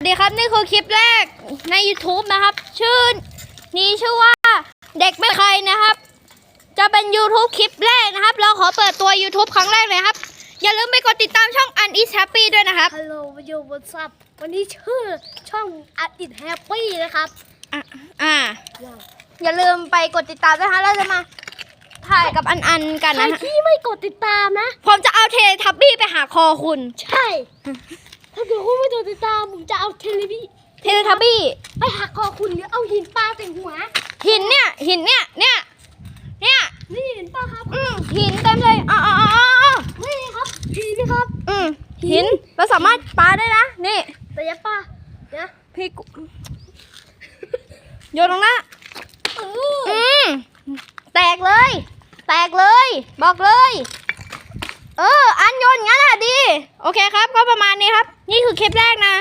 สวัสดีครับ นี่คือคลิปแรกใน YouTube นะครับ ชื่อนี้ชื่อว่าเด็กไม่ใครนะครับ จะเป็น YouTube คลิปแรกนะครับ เราขอเปิดตัว YouTube ครั้งแรกเลยครับ อย่าลืมไปกดติดตามช่อง Un is Happy ด้วยนะครับฮัลโหลวิดีโอวอทซับวันนี้ชื่อช่องอัดอิดแฮปปี้นะครับอะอ่า อย่าลืมไปกดติดตามด้วยนะคะเราจะมาถ่ายกับอันอันๆกันใครนะฮะที่ไม่กดติดตามนะผมจะเอาเททับบี้ไปหาคอคุณ ใช่ ถ้าเกิดคุณไม่กดติดตามผมจะเอาเทเลบิเททับบี้ ไปหักคอคุณหรือเอาหินปลาใส่หัว หินเนี่ย หินเนี่ย เนี่ย เนี่ย นี่เห็นปะครับ อืมหินเต็มเลยอ๋ออ๋ออ๋ออ๋อนี่ครับหินนะครับ อืมหิน เราสามารถปาได้นะ นี่ แต่อยับปลาเดี๋ยวพี่กุโยนลงนะเอออืมแตกเลย แตกเลย บอกเลย เออ อันโยนงั้นอะดี โอเคครับ ก็ประมาณนี้ครับ นี่คือคลิปแรกนะ